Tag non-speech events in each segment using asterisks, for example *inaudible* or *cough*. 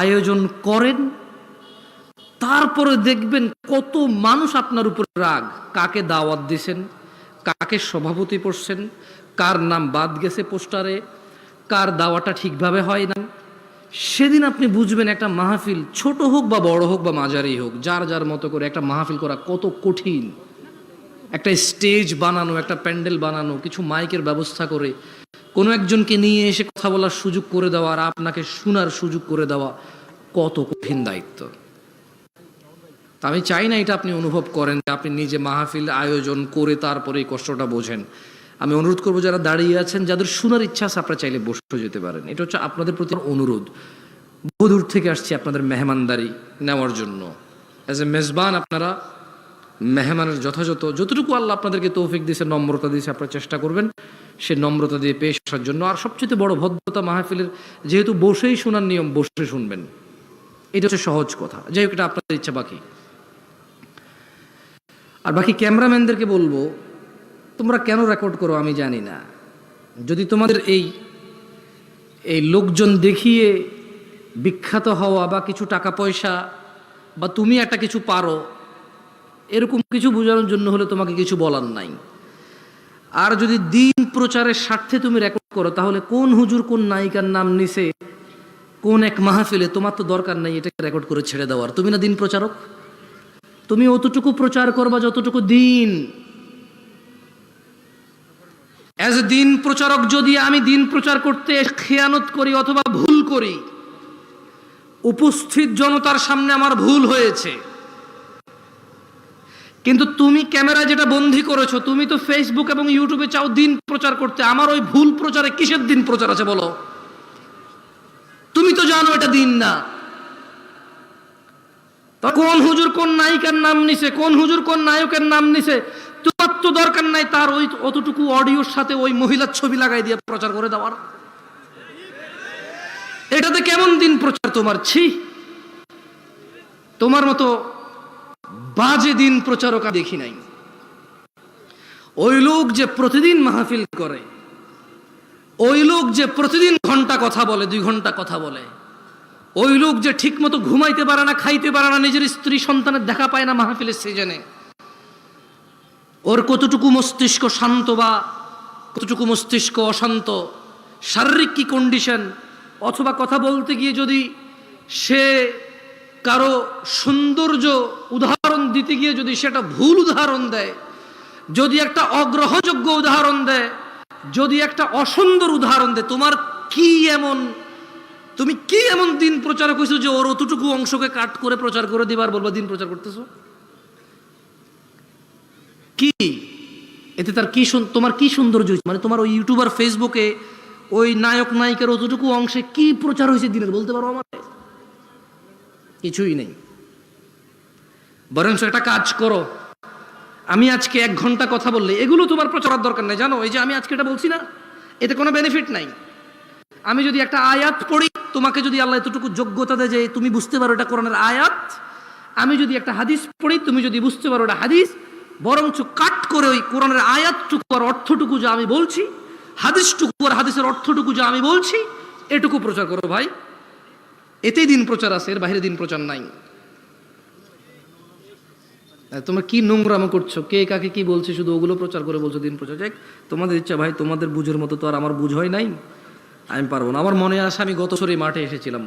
আয়োজন করেন, তারপরে দেখবেন কত মানুষ আপনার উপর রাগ। কাকে দাওয়াত দিছেন, কাকে সভাপতি পড়ছেন, কার নাম বাদ গেছে পোস্টারে, কার দাওয়াটা ঠিকভাবে হয় না সেদিন আপনি বুঝবেন একটা মাহফিল ছোট হোক বা বড় হোক বা মাঝারি হোক, যার যার মতো করে একটা মাহফিল করা কত কঠিন। একটা স্টেজ বানানো, একটা প্যান্ডেল বানানো, কিছু মাইকের ব্যবস্থা করে কোনো একজনকে নিয়ে এসে কথা বলার সুযোগ করে দেওয়া আর আপনাকে শোনার সুযোগ করে দেওয়া কত কঠিন দায়িত্ব। তা আমি চাই না এটা আপনি অনুভব করেন যে আপনি নিজে মাহফিল আয়োজন করে তারপরে এই কষ্টটা বোঝেন। আমি অনুরোধ করব যারা দাঁড়িয়ে আছেন, যাদের শোনার ইচ্ছা আছে আপনারা চাইলে বসে যেতে পারেন। এটা হচ্ছে আপনাদের প্রতি অনুরোধ। বহুদূর থেকে আসছি আপনাদের মেহমানদারি নেওয়ার জন্য। অ্যাজ এ মেজবান আপনারা মেহমানের যথাযথ, যতটুকু আল্লাহ আপনাদেরকে তৌফিক দিয়েছে, নম্রতা দিয়েছে, আপনারা চেষ্টা করবেন সে নম্রতা দিয়ে পেশ আসার জন্য। আর সবচেয়ে বড় ভদ্রতা মাহফিলের, যেহেতু বসেই শোনার নিয়ম, বসে শুনবেন। এটা হচ্ছে সহজ কথা। যাই হোক, এটা আপনাদের ইচ্ছা বাকি। আর বাকি ক্যামেরাম্যানদেরকে বলব, তোমরা কেন রেকর্ড করো আমি জানি না। যদি তোমাদের এই এই লোকজন দেখিয়ে বিখ্যাত হওয়া বা কিছু টাকা পয়সা বা তুমি একটা কিছু পারো এরকম কিছু বোঝানোর জন্য হলে তোমাকে কিছু বলার নাই। আর যদি দিন প্রচারের স্বার্থে তুমি রেকর্ড করো, তাহলে কোন হুজুর, কোন নায়িকার নাম নিছে, কোন এক মাহফিলে, তোমার তো দরকার নাই এটাকে রেকর্ড করে ছেড়ে দেওয়ার। তুমি না দিন প্রচারক? তুমি অতটুকু প্রচার করবা যতটুকু দিন। অ্যাজ এ দিন প্রচারক, যদি আমি দিন প্রচার করতে খেয়ানত করি অথবা ভুল করি, উপস্থিত জনতার সামনে আমার ভুল হয়েছে। কিন্তু তুমি ক্যামেরা যেটা বন্দি করেছ, তুমি তো ফেসবুক এবং ইউটিউবে চাও দিন প্রচার করতে। আমার ওই ভুল প্রচারে কিসের দিন প্রচার আছে বলো? তুমি তো জানো এটা দিন না। কোন হুজুর কোন নায়িকার নাম নিছে, কোন হুজুর কোন নায়কের নাম নিছে? তোমার তো দরকার নাই তার ওই অতটুকু অডিওর সাথে ওই মহিলার ছবি লাগাই দিয়ে প্রচার করে দেওয়ার। এটাতে কেমন দিন প্রচার তোমার? ছি। তোমার মতো বাজে দিন প্রচারক দেখি নাই। ওই লোক যে প্রতিদিন মাহফিল করে, ওই লোক যে প্রতিদিন ঘণ্টা কথা বলে, দুই ঘণ্টা কথা বলে, ওই লোক যে ঠিক মতো ঘুমাইতে পারে না, খাইতে পারে না, নিজের স্ত্রী সন্তানের দেখা পায় না মাহফিলের সিজনে ওর কতটুকু মস্তিষ্ক শান্ত বা কতটুকু মস্তিষ্ক অশান্ত, শারীরিক কি কন্ডিশন অথবা কথা বলতে গিয়ে যদি সে কারও সৌন্দর্য উদাহরণ দিতে গিয়ে যদি সেটা ভুল উদাহরণ দেয়, যদি একটা অগ্রহযোগ্য উদাহরণ দেয়, যদি একটা অসুন্দর উদাহরণ দেয়, তোমার কি এমন, তুমি কি এমন দিন প্রচার করছ যে ওর অতটুকু অংশকে কাট করে প্রচার করে দিবার বলব, দিন প্রচার করতেছো? কি? এতে তার কি তোমার কি সৌন্দর্য হয়েছে? মানে তোমার ওই ইউটিউবার ফেসবুকে ওই নায়ক নায়িকার অতটুকু অংশে কি প্রচার হয়েছে দিনের? বলতে পারো আমার কিছুই নেই। বরঞ্চ একটা কাজ করো। আমি আজকে এক ঘণ্টা কথা বললে, এগুলো তোমার প্রচারের দরকার নেই, জানো? এই যে আমি আজকে এটা বলছি না, এতে কোনো বেনিফিট নাই। আমি যদি একটা আয়াত পড়ি, তোমাকে যদি আল্লাহ এতটুকু যোগ্যতা দেয় যে তুমি বুঝতে পারো এটা কোরআনের আয়াত, আমি যদি একটা হাদিস পড়ি, তুমি যদি বুঝতে পারো এটা হাদিস, বরঞ্চ কাট করে ওই কোরআনের আয়াতটুকু আর অর্থটুকু যা আমি বলছি, হাদিসটুকু আর হাদিসের অর্থটুকু যা আমি বলছি, এটুকু প্রচার করো ভাই। এতেই দিন প্রচার আছে, এর বাইরে দিন প্রচার নাই। তোমরা কি নোংরামো করছ? কে কাকে কি বলছে? শুধু ওগুলো প্রচার করে বলছো দিন প্রচার। যাক, তোমাদের ইচ্ছা ভাই, তোমাদের বুঝের মতো তো আর আমার বুঝ হয় নাই। আমি পারব না। আমার মনে আসে আমি গত বছরই মাঠে এসেছিলাম।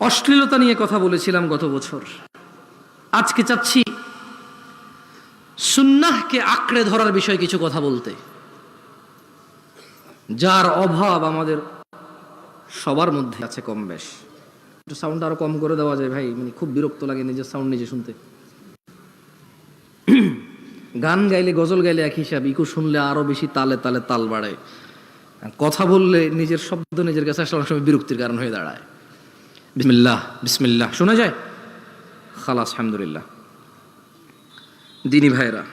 অশ্লীলতা নিয়ে কথা বলেছিলাম গত বছর। আজকে চাচ্ছি সুন্নাহকে আঁকড়ে ধরার বিষয়ে কিছু কথা বলতে। যার অভাব আমাদের সবার মধ্যে আছে কম বেশ। একটু সাউন্ড আরও কম করে দেওয়া যায় ভাই মানে খুব বিরক্ত লাগে নিজের সাউন্ড নিজে শুনতে। *clears throat* গান গাইলে, গজল গাইলে এক হিসাব, ইকু শুনলে আরও বেশি তালে তালে তাল বাড়ে। কথা বললে নিজের শব্দ নিজের কাছে আসলে অনেক সময় বিরক্তির কারণ হয়ে দাঁড়ায়। বিসমিল্লাহ বিসমিল্লাহ, শোনা যায়? খালাস, আলহামদুলিল্লাহ। দিনী ভাইরা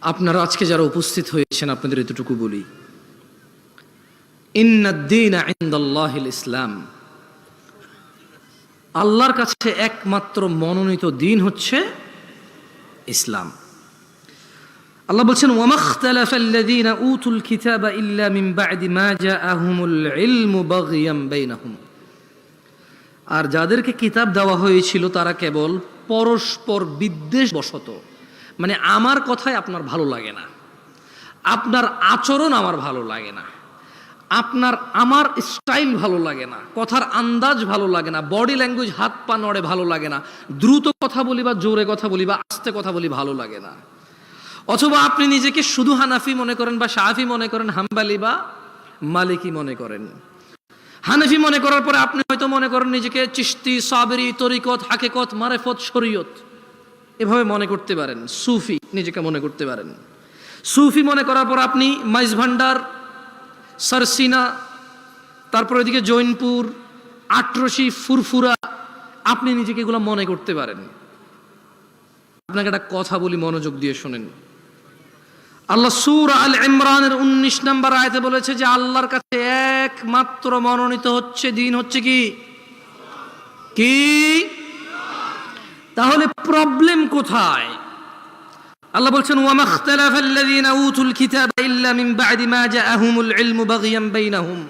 আপনারা আজকে যারা উপস্থিত হয়েছেন, আপনাদের এতটুকু বলি। ইসলাম। আল্লাহর কাছে একমাত্র মনোনীত দিন হচ্ছে ইসলাম। আল্লাহ বলছেন ওয়ামাখতালাফ আল্লাযীনা উতুল কিতাবা ইল্লা মিন বা'দি মা জাআহুমুল ইলমু বাগিয়াম বাইনাহুম। আর যাদেরকে কিতাব দেওয়া হয়েছিল, তারা কেবল পরস্পর বিদ্বেষ বশত মানে আমার কথাই আপনার ভালো লাগে না। আপনার আচরণ আমার ভালো লাগে না। আপনার, আমার স্টাইল ভালো লাগে না, কথার আন্দাজ ভালো লাগে না বডি ল্যাঙ্গুয়েজ হাত পা নড়ে ভালো লাগে না, দ্রুত কথা বলি বা জোরে কথা বলি বা আস্তে কথা বলি ভালো লাগে না। অথবা আপনি নিজেকে শুধু হানাফি মনে করেন বা শাহাফি মনে করেন, হাম্বালি বা মালিকি মনে করেন। হানাফি মনে করার পরে আপনি হয়তো মনে করেন নিজেকে চিস্তি সাবেরি, তরিকত, হাকেকত, মারেফত, শরীয়ত এভাবে মনে করতে পারেন, সুফি নিজেকে মনে করতে পারেন। সুফি মনে করার পর আপনি মাইজ ভান্ডার সারসিনা, তারপর ওইদিকে জৈনপুর আটরসি ফুরফুরা, আপনি নিজেকে এগুলো মনে করতে পারেন। আপনাকে একটা কথা বলি, মনোযোগ দিয়ে শোনেন। আল্লাহ সুর আল ইমরানের উনিশ নম্বর আয়তে বলেছে যে, আল্লাহর কাছে একমাত্র মনোনীত হচ্ছে দিন হচ্ছে কি? কি? তাহলে প্রবলেম কোথায়? আল্লাহ বলছেন, ওয়া মাখতালাফাল্লাযীনা উতুল কিতাবা ইল্লা মিন বা'দি মা জাআহুমুল ইলমু বাগিয়াম বাইনাহুম।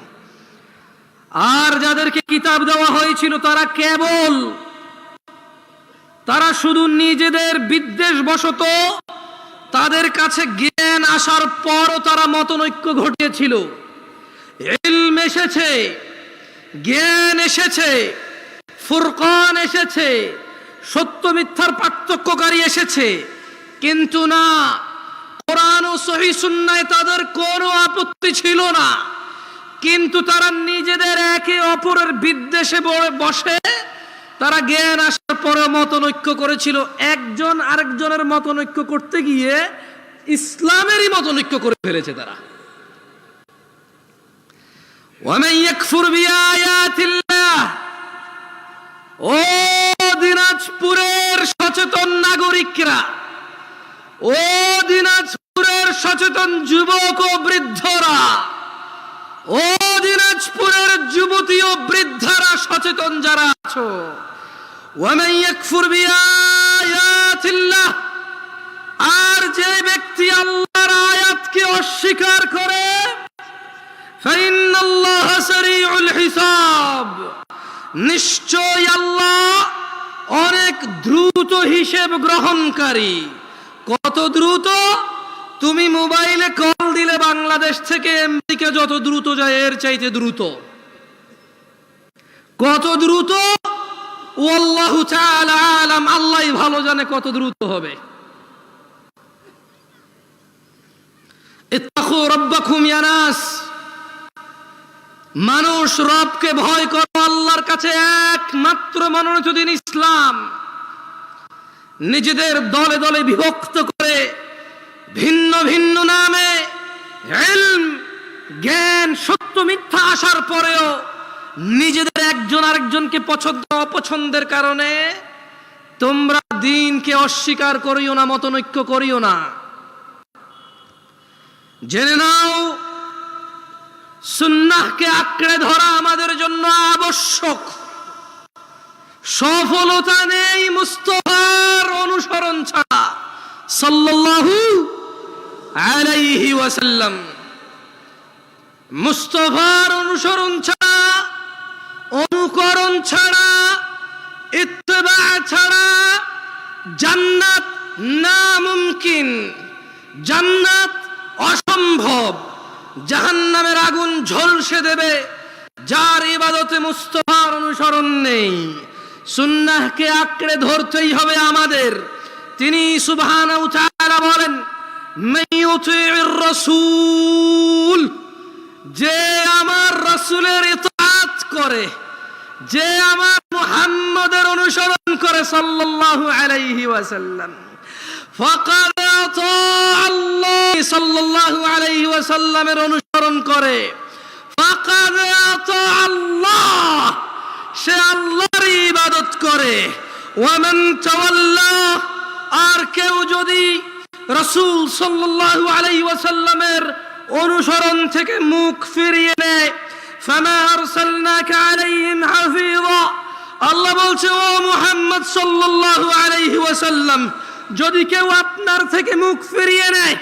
আর যাদেরকে কিতাব দেওয়া হয়েছিল, তারা কেবল, তারা শুধু নিজেদের বিদ্বেষ বশত তাদের কাছে জ্ঞান আসার পরও তারা মতনৈক্য ঘটিয়েছিল। ইলম এসেছে, জ্ঞান এসেছে, ফুরকান এসেছে, সত্য মিথ্যার পার্থক্যকারী এসেছে। কিন্তু না, কোরআন ও সহি সুন্নায় তাদের কোনো আপত্তি ছিল না। কিন্তু তারা নিজেদের একে অপরের বিদ্বেষে বসে, তারা জ্ঞান আসার পরে মতনৈক্য করেছিল। একজন আরেকজনের মতনৈক্য করতে গিয়ে ইসলামেরই মতনৈক্য করে ফেলেছে তারা। ও দিনাজপুরের সচেতন নাগরিকরা ও দিনাজপুরের সচেতন যুবক ও বৃদ্ধরা, ও দিনাজপুরের যুবতী ও বৃদ্ধারা সচেতন যারা আছো আর যে ব্যক্তি আল্লাহর আয়াতকে অস্বীকার করে নিশ্চয় আল্লাহ অনেক দ্রুত হিসেব গ্রহণকারী। কত দ্রুত তুমি মোবাইলে কল দিলে বাংলাদেশ থেকে আমেরিকা যত দ্রুত যায়, এর চাইতে দ্রুত। কত দ্রুত? আলাম আল্লাহই ভালো জানে কত দ্রুত হবে। মানুষ রবকে ভয় করো, আল্লাহর কাছে একমাত্র মনোনীত দিন ইসলাম। নিজেদের দলে দলে বিভক্ত করে ভিন্ন ভিন্ন নামে জ্ঞান, সত্য, মিথ্যা আসার পরেও নিজেদের একজন আরেকজনকে পছন্দ, অপছন্দের কারণে তোমরা দিনকে অস্বীকার করিও না, মতনৈক্য করিও না। জেনে নাও, সুন্নাহকে আঁকড়ে ধরা আমাদের জন্য আবশ্যক। সফলতা নেই মুস্তফার অনুসরণ ছাড়া সাল্লাল্লাহু আলাইহি ওয়াসাল্লাম মুস্তফার অনুসরণ ছাড়া, অনুকরণ ছাড়া, ইত্তেবা ছাড়া জান্নাত না মুমকিন জান্নাত অসম্ভব। জাহান্নামের আগুন ঝলসে দেবে, যার ইবাদতে মুস্তফার অনুসরণ নেই। সুন্নাহকে আঁকড়ে ধরতেই হবে আমাদের। তিনি সুবহানাহু তাআলা বলেন রাসূল, যে আমার রাসূলের ইতাআত করে, যে আমার মুহাম্মদের অনুসরণ করে সাল্লাল্লাহু আলাইহি ওয়াসাল্লাম, ফাকাদ আল্লাহ সাল্লাল্লাহু আলাইহি ওয়াসাল্লামের অনুসরণ করে, ফাকাদ আল্লাহ, সে আল্লাহর ইবাদত করে। ওয়ামান তাওয়াল্লা, আর কেউ যদি রাসূল সাল্লাল্লাহু আলাইহি ওয়াসাল্লামের অনুসরণ থেকে মুখ ফিরিয়ে নেয়, ফামা আলাইহিম আল্লাহ বলছে, ও মুহাম্মদ সাল্লাল্লাহু আলাইহি ওয়াসাল্লাম, যদি কেউ আপনার থেকে মুখ ফিরিয়ে নেয়,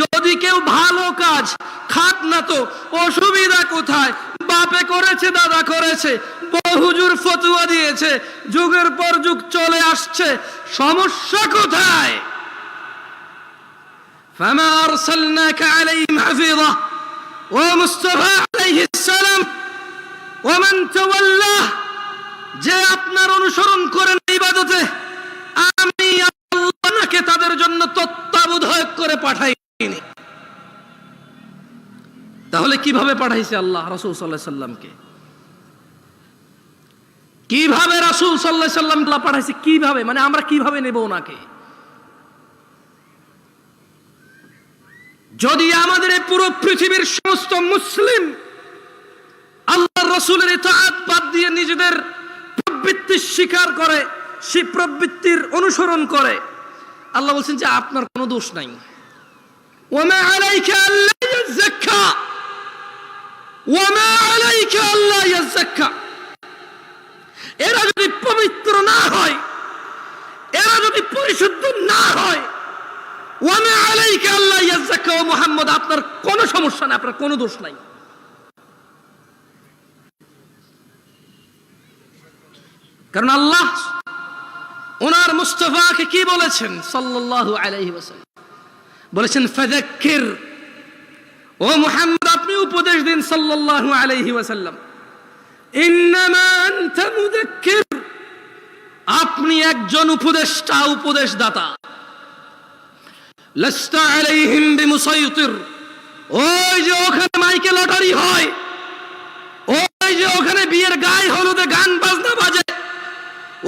যদি কেউ ভালো কাজ, খাত না তো, অসুবিধা কোথায়? বাপে করেছে, দাদা করেছে বহুজুর ফতুয়া দিয়েছে যুগের পর যুগ চলে আসছে সমস্যা কোথায় فما أرسلناك عليهم حفيظة ومصطفى عليه السلام ومن تولاه যে আপনার অনুসরণ করেন ইবাদতে আমি আল্লাহকে তাদের জন্য তত্ত্বাবধায়ক করে পাঠাইনি তাহলে কিভাবে পাঠাইছে আল্লাহ রাসূল সাল্লাল্লাহু আলাইহি সাল্লামকে কীভাবে রাসূল আলাইহি সাল্লাম পাঠাইছে? কীভাবে? মানে আমরা কীভাবে নেব ওনাকে? যদি আমাদের পুরো পৃথিবীর সমস্ত মুসলিম আল্লাহ রসুলের বাদ দিয়ে নিজেদের প্রবৃত্তি স্বীকার করে সে প্রবৃত্তির অনুসরণ করে, আল্লাহ বলছেন যে আপনার কোনো দোষ নাই। আল্লাহ এরা যদি পবিত্র না হয়, এরা যদি পরিশুদ্ধ না হয়, ওয়ামা আলাইকা আল্লাহ ইয়াযাক্কা ও মুহাম্মদ, আপনার কোনো সমস্যা নাই, আপনার কোনো দোষ নাই। কারণ আল্লাহ ওনার মুস্তফাকে কি বলেছেন? সাল্লাল্লাহু আলাইহি ওয়াসাল্লাম। বলেছেন, ফাযাক্কির। ও মুহাম্মদ, আপনি উপদেশ দিন সাল্লাল্লাহু আলাইহি ওয়াসাল্লাম। আপনি একজন উপদেষ্টা আলাইহিম বিমুসাইতির। ওই যে ওখানে মাইকে লটারি হয়, ওই যে ওখানে বিয়ের গায়ে হলুদে গান বাজনা বাজে,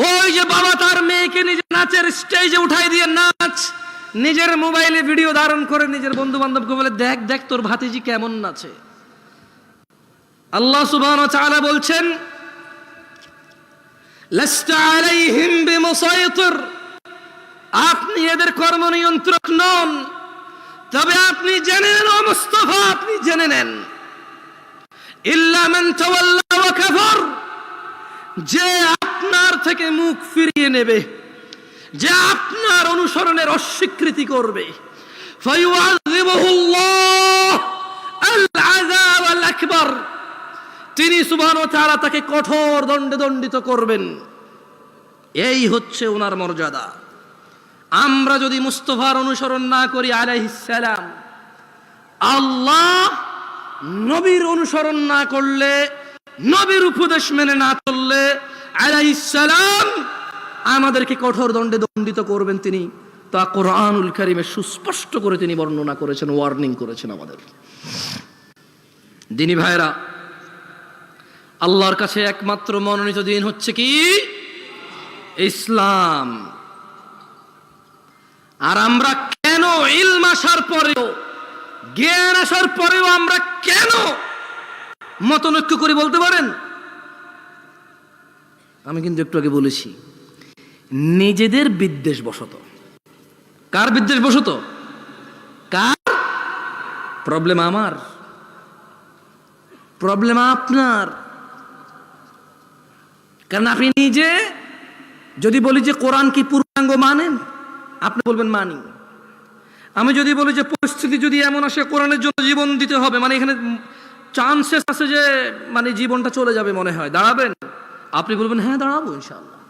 ওই যে বাবা তার মেয়েকে নিজের নাচের স্টেজে উঠাই দিয়ে নাচ, নিজের মোবাইলে ভিডিও ধারণ করে নিজের বন্ধু বান্ধবকে বলে, দেখ দেখ তোর ভাতিজি কেমন নাচে। আল্লাহ তাআলা বলছেন আপনি এদের কর্ম নিয়ন্ত্রক নন, তবে আপনি জেনে নেন মুস্তফা, আপনি জেনে নেন। যে আপনার থেকে মুখ ফিরিয়ে নেবে, যে আপনার অনুসরণের অস্বীকৃতি করবে। ফায়ুআযিবুহুল্লাহ আল আযাব আল আকবার তিনি ওয়া তাআলা তাকে কঠোর দণ্ডে দণ্ডিত করবেন। এই হচ্ছে ওনার মর্যাদা। আমরা যদি মুস্তফার অনুসরণ না করি আলাইহিসসালাম আল্লাহ নবীর অনুসরণ না করলে, নবীর উপদেশ মেনে না চললে আলাইহিসসালাম আমাদেরকে কঠোর দণ্ডে দণ্ডিত করবেন তিনি। তা কোরআনুল কারিমে সুস্পষ্ট করে তিনি বর্ণনা করেছেন ওয়ার্নিং করেছেন আমাদের। দিনী ভাইরা আল্লাহর কাছে একমাত্র মনোনীত দিন হচ্ছে কি? ইসলাম। আর আমরা কেন ইলম আসার পরেও, জ্ঞান আসার পরেও আমরা কেন মতনৈক্য করি বলতে পারেন? আমি কিন্তু একটু আগে বলেছি, নিজেদের বিদ্বেষ বসত কার বিদ্বেষ বসত কার? প্রবলেম আমার। প্রবলেম আপনার। কারণ আপনি নিজে যদি বলি যে কোরআন কি পূর্ণাঙ্গ মানেন আপনি বলবেন মানি। আমি যদি বলি যে পরিস্থিতি যদি এমন আসে, কোরআনের জন্য জীবন দিতে হবে মানে এখানে চান্সেস আছে যে মানে জীবনটা চলে যাবে মনে হয়। দাঁড়াবেন? আপনি বলবেন হ্যাঁ দাঁড়াবো ইনশাল্লাহ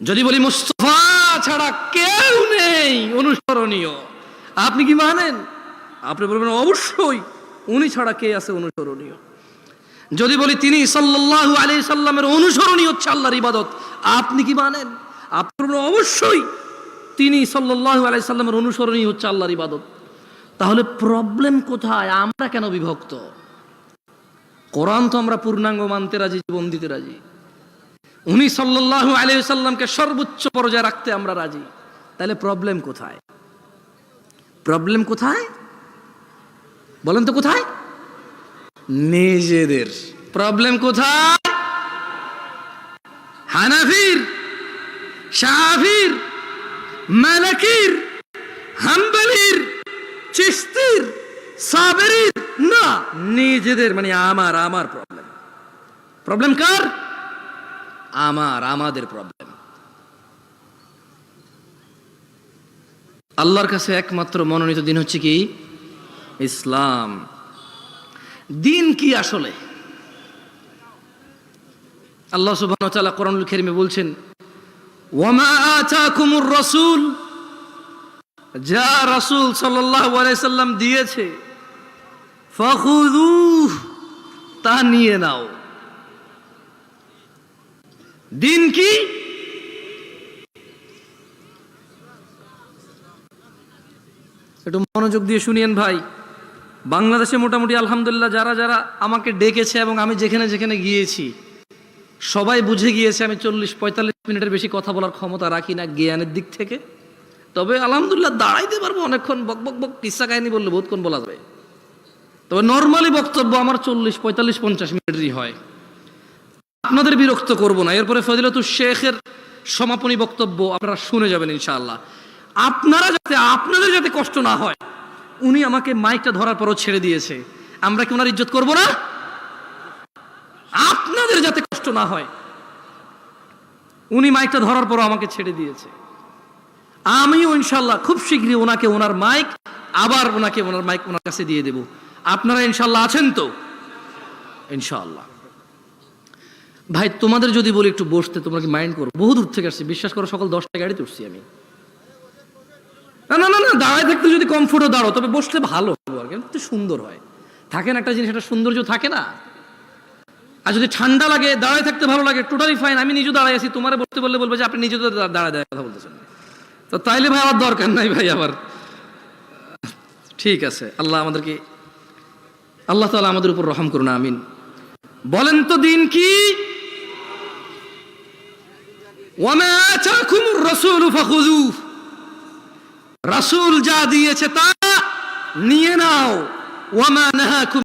যদি বলি মুস্তফা ছাড়া কেউ নেই অনুসরণীয়, আপনি কি মানেন? আপনি বলবেন, অবশ্যই, উনি ছাড়া কে আছে অনুসরণীয়? যদি বলি তিনি সাল্লাল্লাহু আলাইহি সাল্লামের অনুসরণই হচ্ছে আল্লাহর ইবাদত, আপনি কি মানেন? আপনি বলবেন অবশ্যই তিনি সাল্লাল্লাহু আলাইহি সাল্লামের অনুসরণই হচ্ছে আল্লাহর ইবাদত। তাহলে প্রবলেম কোথায়? আমরা কেন বিভক্ত? কোরআন তো আমরা পূর্ণাঙ্গ মানতে রাজি, জীবন দিতে রাজি। উনি সাল্লাল্লাহু আলাইহি সাল্লামকে সর্বোচ্চ পর্যায়ে রাখতে আমরা রাজি। তাহলে প্রবলেম কোথায়? প্রবলেম কোথায়? বলেন তো কোথায়? নিজেদের। প্রবলেম কোথায়? হানাফির শাহির মালাকির, হাম্বালির, চিস্তির, সাবেরির, না, নিজেদের মানে আমার আমার প্রবলেম প্রবলেম কার? আমার, আমাদের প্রবলেম আল্লাহর কাছে একমাত্র মনোনীত দিন হচ্ছে কি? ইসলাম। দিন কি আসলে? আল্লাহ ওয়া তাআলা কোরআনুল কারীমে বলছেন, ওয়ামা আতাকুমুর রাসূল। যা রাসূল সাল্লাম দিয়েছে, ফাখুযুহ, তা নিয়ে নাও। দিন কি? একটু মনোযোগ দিয়ে শুনিয়েন ভাই। বাংলাদেশে মোটামুটি আলহামদুলিল্লাহ যারা যারা আমাকে ডেকেছে এবং আমি যেখানে যেখানে গিয়েছি, সবাই বুঝে গিয়েছে আমি চল্লিশ পঁয়তাল্লিশ মিনিটের বেশি কথা বলার ক্ষমতা রাখি না জ্ঞানের দিক থেকে। তবে আলহামদুলিল্লাহ দাঁড়াইতে পারব অনেকক্ষণ, বক বক বক কিসা কাহিনী বললে বহুতক্ষণ বলা যাবে। তবে নর্মালি বক্তব্য আমার চল্লিশ পঁয়তাল্লিশ পঞ্চাশ মিনিটেরই হয়। আপনাদের বিরক্ত করব না। এরপরে ফজিলতুল শেখের সমাপনী বক্তব্য আপনারা শুনে যাবেন ইনশাআল্লাহ। আপনারা যাতে, আপনাদের যাতে কষ্ট না হয় উনি আমাকে মাইকটা ধরার পরও ছেড়ে দিয়েছে। আমরা কি ওনার ইজ্জত করব না? আপনাদের যাতে কষ্ট না হয়। উনি মাইকটা ধরার পরও আমাকে ছেড়ে দিয়েছে। আমিও ইনশাল্লাহ খুব শীঘ্রই ওনাকে ওনার মাইক, আবার ওনাকে ওনার মাইক ওনার কাছে দিয়ে দেব। আপনারা ইনশাল্লাহ আছেন তো? ইনশাল্লাহ। ভাই, তোমাদের যদি বলি একটু বসতে, তোমরা কি মাইন্ড করো? বহু দূর থেকে আসছি, বিশ্বাস করো, সকাল দশটা গাড়িতে উঠছি আমি। না না না না দাঁড়ায় থাকতে যদি কমফোর্টও দাঁড়ো তবে বসলে ভালো আর কি, সুন্দর হয়। থাকে না একটা জিনিস একটা সৌন্দর্য থাকে না? আর যদি ঠান্ডা লাগে দাঁড়ায় থাকতে ভালো লাগে টোটালি ফাইন আমি নিজেও দাঁড়ায় আছি তোমারে বসতে বললে বলবে যে আপনি নিজে তো দাঁড়ায় দাঁড়ায় কথা বলতেছেন। তো তাইলে ভাই আমার দরকার নাই ভাই আবার ঠিক আছে আল্লাহ আমাদেরকে আল্লাহ তাআলা আমাদের উপর রহম করুন আমিন। বলেন তো দিন কি? ওয়ামা আতাকুমুর রাসূলু ফাখুযুহু। রাসূল যা দিয়েছে তা নিয়ে নাও। ওয়ামা নাহাকুম